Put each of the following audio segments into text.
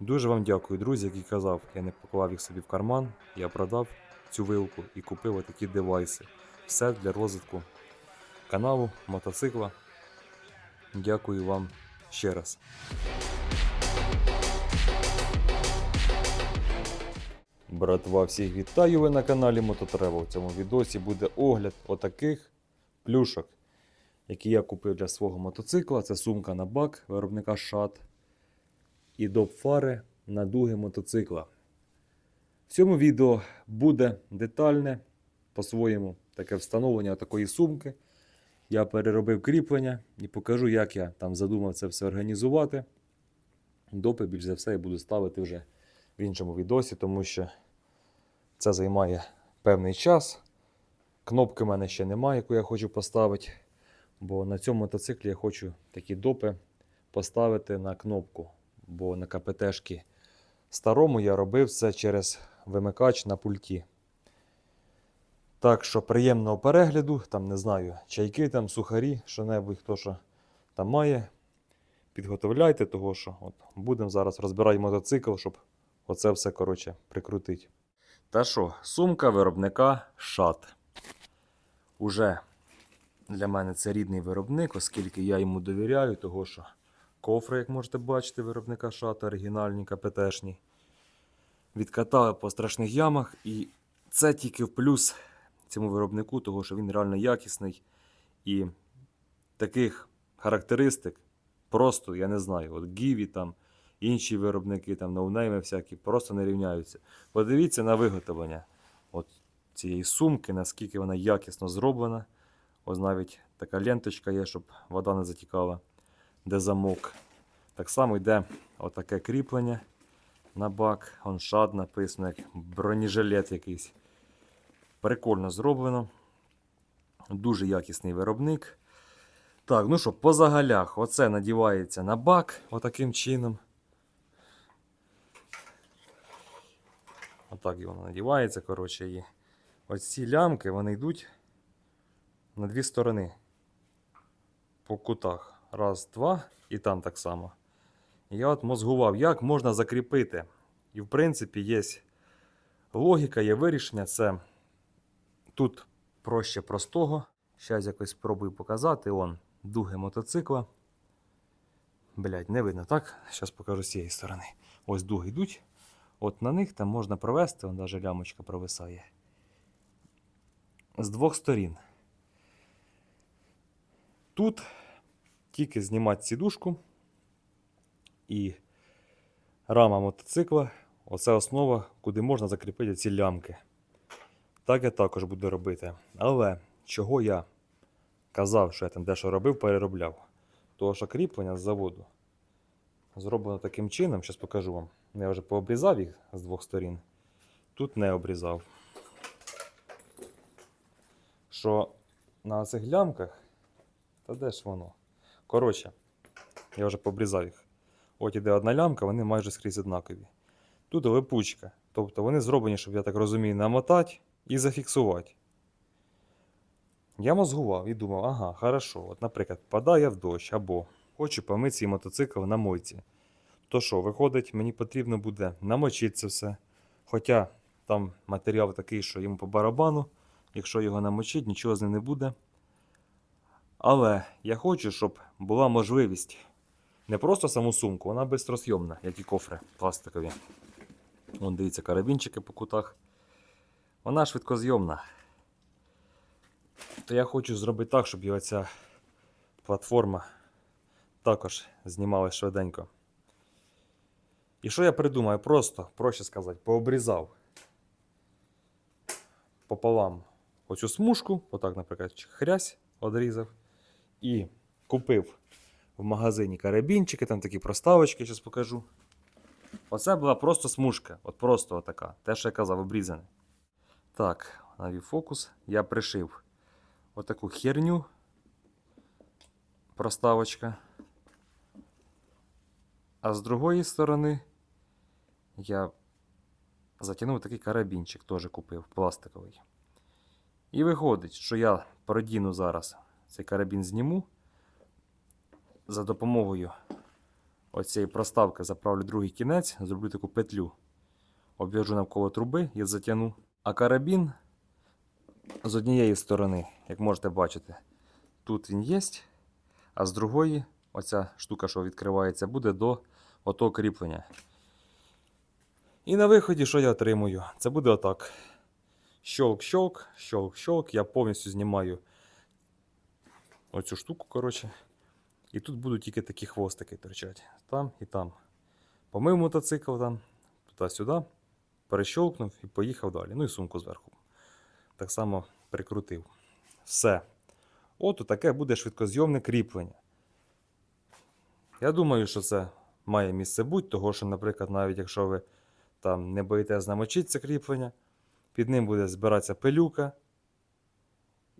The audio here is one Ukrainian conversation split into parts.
Дуже вам дякую, друзі, який казав, я не поклав їх собі в карман, я продав цю вилку і купив отакі девайси. Все для розвитку каналу, мотоцикла. Дякую вам ще раз. Братва, всіх вітаю ви на каналі Мототрево. В цьому відосі буде огляд отаких плюшок, які я купив для свого мотоцикла. Це сумка на бак виробника шат і доп фари на дуги мотоцикла. В цьому відео буде детальне по-своєму таке встановлення такої сумки. Я переробив кріплення і покажу, як я там задумав це все організувати. Допи більш за все я буду ставити вже в іншому відосі, тому що це займає певний час. Кнопки в мене ще немає, яку я хочу поставити. Бо на цьому мотоциклі я хочу такі допи поставити на кнопку. Бо на КПТшки старому я робив це через вимикач на пульті. Так що приємного перегляду, там не знаю, чайки, там, сухарі, що-небудь, хто що там має. Підготовляйте того, що от, будемо зараз розбирати мотоцикл, щоб оце все коротше прикрутити. Та що, сумка виробника шат. Уже для мене це рідний виробник, оскільки я йому довіряю, того що кофри, як можете бачити, виробника шата, оригінальні КПТшні. Відкатали по страшних ямах, і це тільки в плюс цьому виробнику, того що він реально якісний. І таких характеристик просто, я не знаю, от Гіві там, інші виробники, там, ноунейми всякі, просто не рівняються. Подивіться на виготовлення от цієї сумки, наскільки вона якісно зроблена. Ось навіть така ленточка є, щоб вода не затікала, де замок. Так само йде отаке кріплення на бак. Он шад написано, як бронежилет якийсь. Прикольно зроблено. Дуже якісний виробник. Так, ну що, по загалях, оце надівається на бак отаким чином. Отак воно надівається, коротше, і ось ці лямки вони йдуть на дві сторони. По кутах. Раз, два, і там так само. Я от мозгував, як можна закріпити. І в принципі є логіка, є вирішення. Це тут проще простого. Зараз якось спробую показати. Он дуги мотоцикла. Блять, не видно, так? Зараз покажу з цієї сторони. Ось дуги йдуть. От на них там можна провести, вон навіть лямочка провисає. З двох сторін. Тут тільки знімати сідушку і рама мотоцикла. Оце основа, куди можна закріпити ці лямки. Так я також буду робити. Але чого я казав, що я там дещо робив, переробляв. Того, що кріплення з заводу зроблено таким чином, зараз покажу вам. Я вже пообрізав їх з двох сторін. Тут не обрізав. Що на цих лямках, та де ж воно? Коротше, я вже пообрізав їх. От іде одна лямка, вони майже скрізь однакові. Тут липучка. Тобто вони зроблені, щоб я так розумію, намотати і зафіксувати. Я мозгував і думав, ага, хорошо, от, наприклад, падає в дощ або хочу помити свій мотоцикл на мойці. То що, виходить, мені потрібно буде намочити це все. Хоча там матеріал такий, що йому по барабану, якщо його намочити, нічого з ним не буде. Але я хочу, щоб була можливість не просто саму сумку, вона бистросйомна, як і кофри пластикові. Вон дивіться, карабінчики по кутах. Вона швидкозйомна. То я хочу зробити так, щоб його ця платформа також знімала швиденько. І що я придумаю? Просто, проще сказати, пообрізав пополам оцю смужку, отак, наприклад, хрясь одрізав. І купив в магазині карабінчики, там такі проставочки, зараз покажу. Оце була просто смужка. От просто отака. Те, що я казав, обрізане. Так, навів фокус. Я пришив отаку херню. Проставочка. А з другої сторони я затягнув такий карабінчик, теж купив пластиковий. І виходить, що я продіну зараз цей карабін зніму за допомогою оцієї проставки заправлю другий кінець, зроблю таку петлю. Обв'яжу навколо труби і затягну. А карабін з однієї сторони, як можете бачити, тут він є, а з другої, оця штука, що відкривається, буде до отого кріплення. І на виході, що я отримую? Це буде отак. Щолк-щолк, щолк-щолк. Я повністю знімаю оцю штуку, коротше. І тут будуть тільки такі хвостики торчать. Там і там. Помив мотоцикл там, туди-сюди, перещолкнув і поїхав далі. Ну і сумку зверху. Так само прикрутив. Все. От таке буде швидкозйомне кріплення. Я думаю, що це має місце бути, того що, наприклад, навіть якщо ви там не боїтесь намочити це кріплення, під ним буде збиратися пилюка.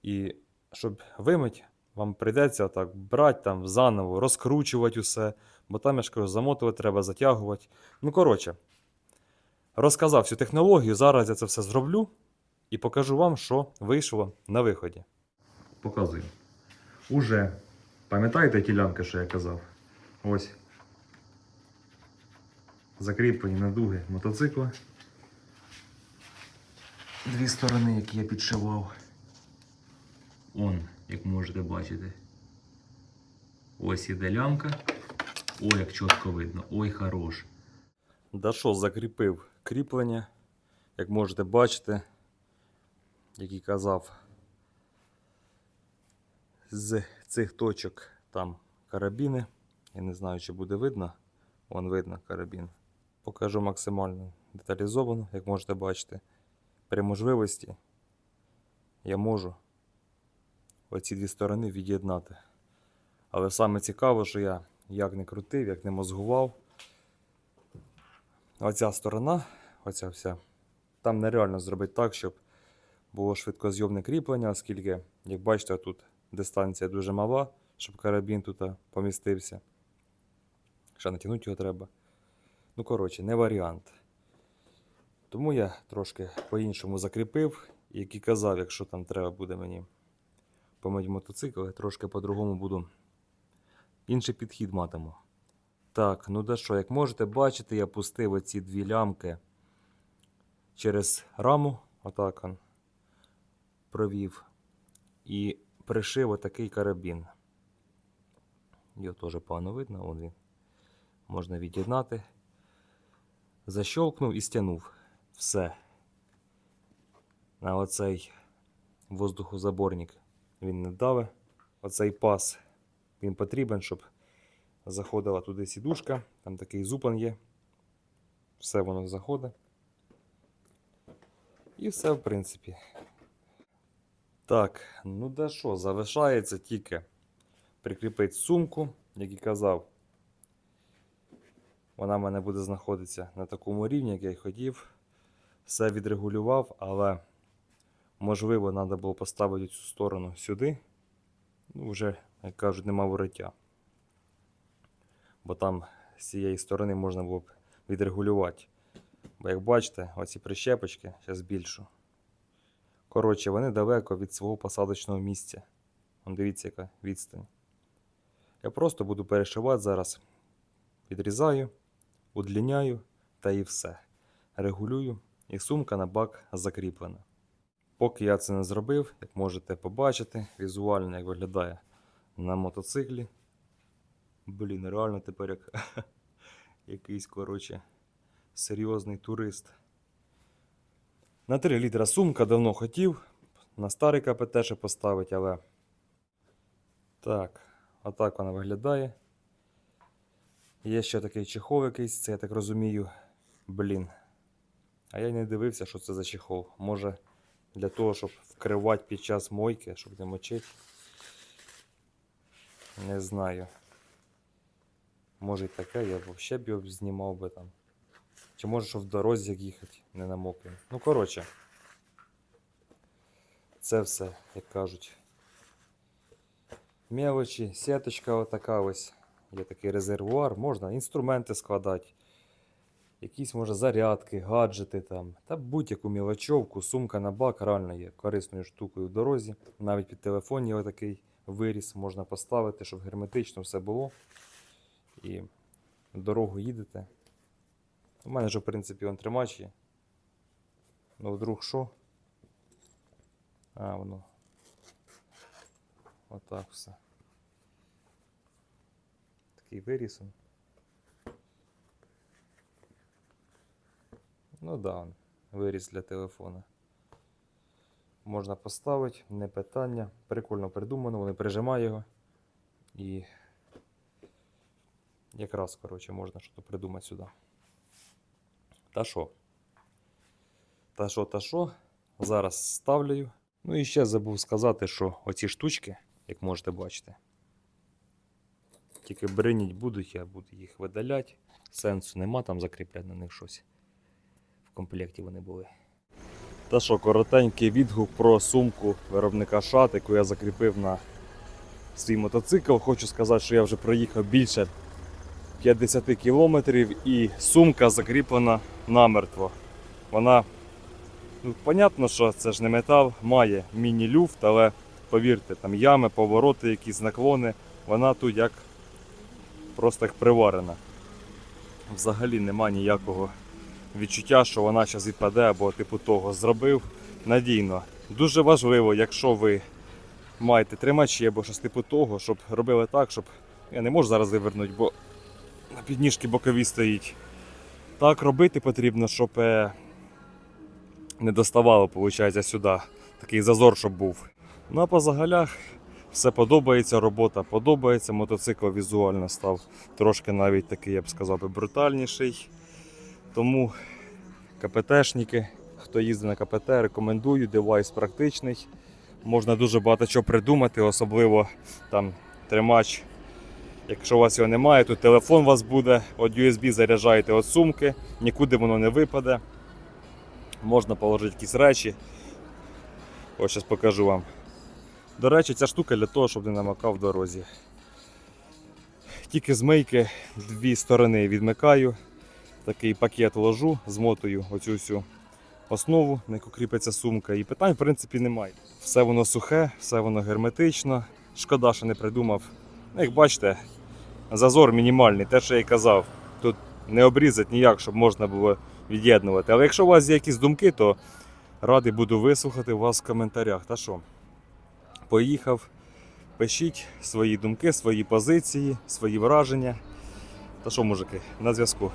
І щоб вимити, вам прийдеться отак брати там заново, розкручувати усе, бо там я ж кажу, замотувати треба, затягувати. Ну, коротше, розказав всю технологію. Зараз я це все зроблю і покажу вам, що вийшло на виході. Показую. Уже пам'ятаєте ті лямки, що я казав? Ось. Закріплені на дуги мотоцикла. Дві сторони, які я підшивав. Он, як можете бачити. Ось іде лямка. Ой, як чітко видно. Ой, хорош. Да що, закріпив кріплення, як можете бачити, як і казав, з цих точок там карабіни. Я не знаю, чи буде видно. Вон видно карабін. Покажу максимально деталізовано, як можете бачити. При можливості я можу оці дві сторони від'єднати. Але саме цікаво, що я як не крутив, як не мозгував. Оця сторона, оця вся, там нереально зробити так, щоб було швидкозйомне кріплення, оскільки, як бачите, тут дистанція дуже мала, щоб карабін тут помістився. Ще натягнути його треба. Ну, коротше, не варіант. Тому я трошки по-іншому закріпив, як і казав, якщо там треба буде мені помити мотоцикл, я трошки по-другому буду. Інший підхід матиму. Так, ну де що, як можете бачити, я пустив оці дві лямки через раму, отак он провів, і пришив отакий карабін. Його теж погано видно, вон він. Можна від'єднати. Защолкнув і стягнув. Все. На оцей воздухозаборник він не даве. Оцей пас він потрібен, щоб заходила туди сідушка. Там такий зупан є. Все воно заходить. І все, в принципі. Так, ну де що, залишається тільки прикріпити сумку, як і казав. Вона в мене буде знаходитися на такому рівні, як я й хотів. Все відрегулював, але можливо треба було поставити цю сторону сюди. Ну, вже, як кажуть, нема вороття. Бо там з цієї сторони можна було б відрегулювати. Бо як бачите, оці прищепочки, зараз більшу. Коротше, вони далеко від свого посадочного місця. Вон дивіться, яка відстань. Я просто буду перешивати зараз. Відрізаю, удліняю та і все. Регулюю, і сумка на бак закріплена. Поки я це не зробив, як можете побачити, візуально як виглядає на мотоциклі. Блін, реально тепер як якийсь, коротше, серйозний турист. На 3 літра сумка давно хотів. На старий КПТ ще поставити, але. Так, отак вона виглядає. Є ще такий чехол якийсь, це я так розумію. Блін. А я не дивився, що це за чехол. Може для того, щоб вкривати під час мойки, щоб не мочити. Не знаю. Може таке, я б взагалі б його знімав би там. Чи може, що в дорозі їхати, не намокне. Ну, коротше. Це все, як кажуть. Мелочі, сіточка отака ось. Є такий резервуар, можна інструменти складати. Якісь може зарядки, гаджети там. Та будь-яку мілочовку, сумка на бак реально є корисною штукою в дорозі. Навіть під телефон є такий виріс можна поставити, щоб герметично все було. І дорогу їдете. У мене ж, в принципі, он тримач є. Ну, вдруг що? А, воно. Отак все. Такий виріс. Ну да, виріс для телефона. Можна поставити, не питання. Прикольно придумано, вони прижимає його. І якраз, коротше, можна щось придумати сюди. Та що? Та що, та що? Зараз ставлю. Ну і ще забув сказати, що оці штучки, як можете бачити, тільки бриніть будуть, я буду їх видаляти. Сенсу нема там закріпляти на них щось. Комплекті вони були. Та що, коротенький відгук про сумку виробника шат, яку я закріпив на свій мотоцикл. Хочу сказати, що я вже проїхав більше 50 кілометрів і сумка закріплена намертво. Вона, ну, понятно, що це ж не метал, має міні-люфт, але повірте, там ями, повороти, якісь наклони, вона тут як просто як приварена. Взагалі нема ніякого відчуття, що вона зараз відпаде або типу того зробив надійно. Дуже важливо, якщо ви маєте тримачі або щось типу того, щоб робили так, щоб. Я не можу зараз вивернути, бо на підніжки бокові стоїть. Так робити потрібно, щоб е, не доставало, виходить, сюди. Такий зазор, щоб був. Ну а по загалях все подобається, робота подобається. Мотоцикл візуально став трошки навіть такий, я б сказав, брутальніший. Тому КПТшники, хто їздить на КПТ, рекомендую, девайс практичний. Можна дуже багато чого придумати, особливо там тримач. Якщо у вас його немає, то телефон у вас буде, от USB заряджаєте від сумки, нікуди воно не випаде. Можна положити якісь речі. Ось зараз покажу вам. До речі, ця штука для того, щоб не намокав в дорозі. Тільки з мийки дві сторони відмикаю. Такий пакет ложу, змотую оцю всю основу, на яку кріпиться сумка. І питань, в принципі, немає. Все воно сухе, все воно герметично. Шкода, що не придумав. Ну, Як бачите, зазор мінімальний, те, що я й казав. Тут не обрізати ніяк, щоб можна було від'єднувати. Але якщо у вас є якісь думки, то радий буду вислухати вас в коментарях. Та що? Поїхав. Пишіть свої думки, свої позиції, свої враження. Та що, мужики, на зв'язку.